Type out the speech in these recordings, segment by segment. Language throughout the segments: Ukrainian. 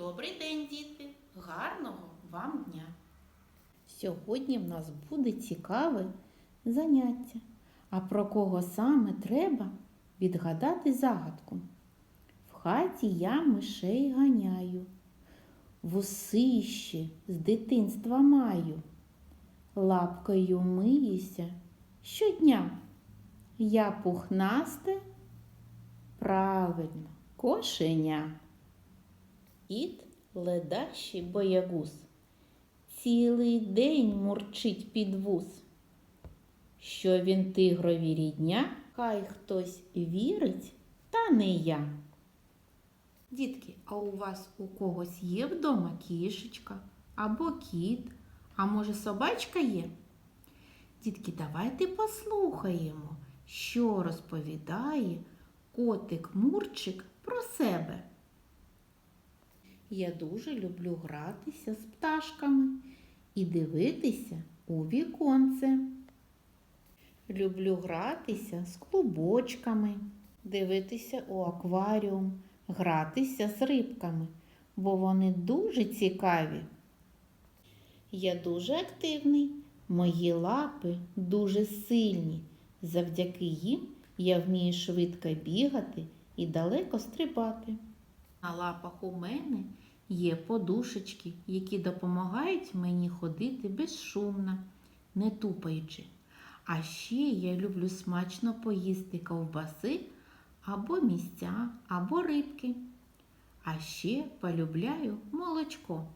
Добрий день, діти! Гарного вам дня! Сьогодні в нас буде цікаве заняття. А про кого саме треба відгадати загадку? В хаті я мишей ганяю, вусище з дитинства маю, лапкою миюся щодня. Я пухнасте, правильно, кошеня. Кіт ледащий боягуз, цілий день мурчить під вуз. Що він тигрові рідня, хай хтось вірить, та не я. Дітки, а у вас у когось є вдома кішечка або кіт, а може собачка є? Дітки, давайте послухаємо, що розповідає котик Мурчик про себе. Я дуже люблю гратися з пташками і дивитися у віконце. Люблю гратися з клубочками, дивитися у акваріум, гратися з рибками, бо вони дуже цікаві. Я дуже активний, мої лапи дуже сильні. Завдяки їм я вмію швидко бігати і далеко стрибати. На лапах у мене є подушечки, які допомагають мені ходити безшумно, не тупаючи. А ще я люблю смачно поїсти ковбаси або місця, або рибки. А ще полюбляю молочко.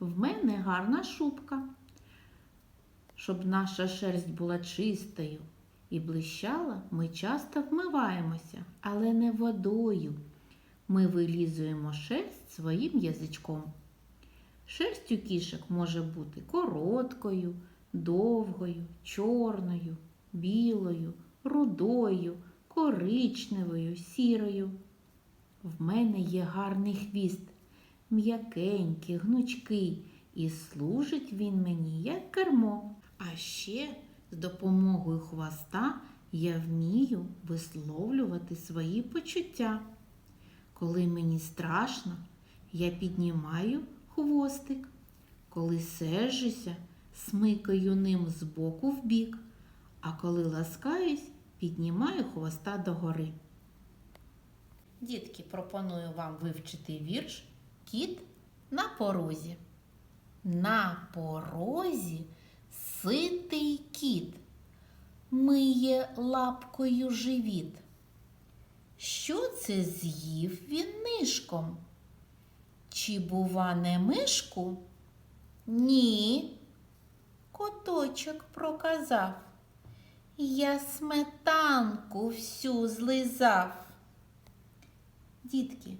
В мене гарна шубка, щоб наша шерсть була чистою і блищала, ми часто вмиваємося, але не водою. Ми вилізуємо шерсть своїм язичком. Шерсть у кішок може бути короткою, довгою, чорною, білою, рудою, коричневою, сірою. В мене є гарний хвіст, м'якенький, гнучкий, і служить він мені як кермо. А ще з допомогою хвоста я вмію висловлювати свої почуття. Коли мені страшно, я піднімаю хвостик. Коли сержуся, смикаю ним з боку в бік, а коли ласкаюсь, піднімаю хвоста догори. Дітки, пропоную вам вивчити вірш Кіт на порозі. На порозі ситий кіт, миє лапкою живіт. Що це з'їв він нишком? Чи, бува, не мишку? Ні. Коточок проказав. Я сметанку всю злизав. Дітки,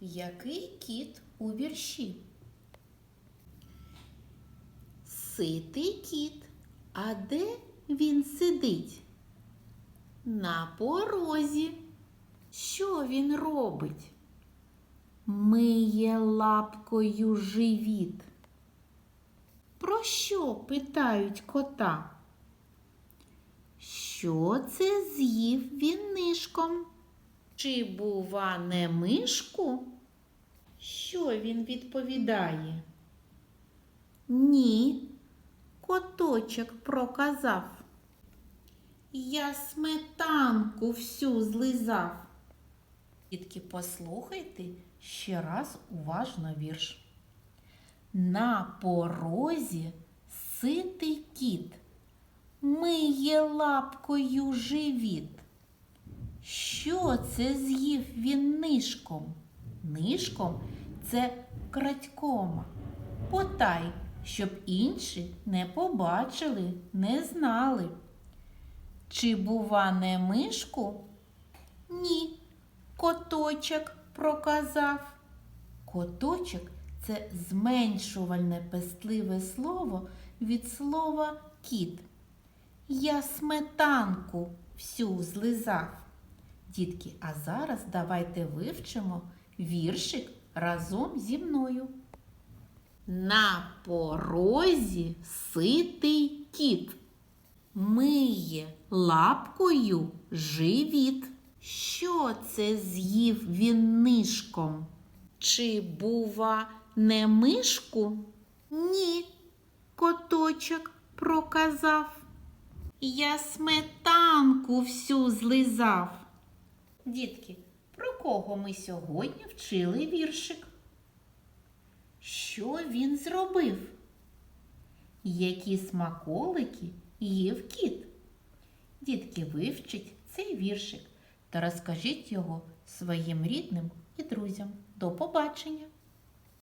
який кіт у вірші? Ситий кіт, а де він сидить? На порозі. Що він робить? Миє лапкою живіт. Про що питають кота? Що це з'їв він нишком? Чи, бува, не мишку? Що він відповідає? Ні, коточок проказав. Я сметанку всю злизав. Дітки, послухайте ще раз уважно вірш. На порозі ситий кіт, миє лапкою живіт. Що це з'їв він нишком? Нишком це крадькома. Потай, щоб інші не побачили, не знали. Чи, бува, не мишку? Ні, коточок проказав. Коточок це зменшувальне пестливе слово від слова кіт. Я сметанку всю злизав. Дітки, а зараз давайте вивчимо віршик разом зі мною. На порозі ситий кіт миє лапкою живіт. Що це з'їв він нишком? Чи, бува, не мишку? Ні, коточок проказав. Я сметанку всю злизав. Дітки, про кого ми сьогодні вчили віршик? Що він зробив? Які смаколики їв кіт? Дітки, вивчіть цей віршик та розкажіть його своїм рідним і друзям. До побачення!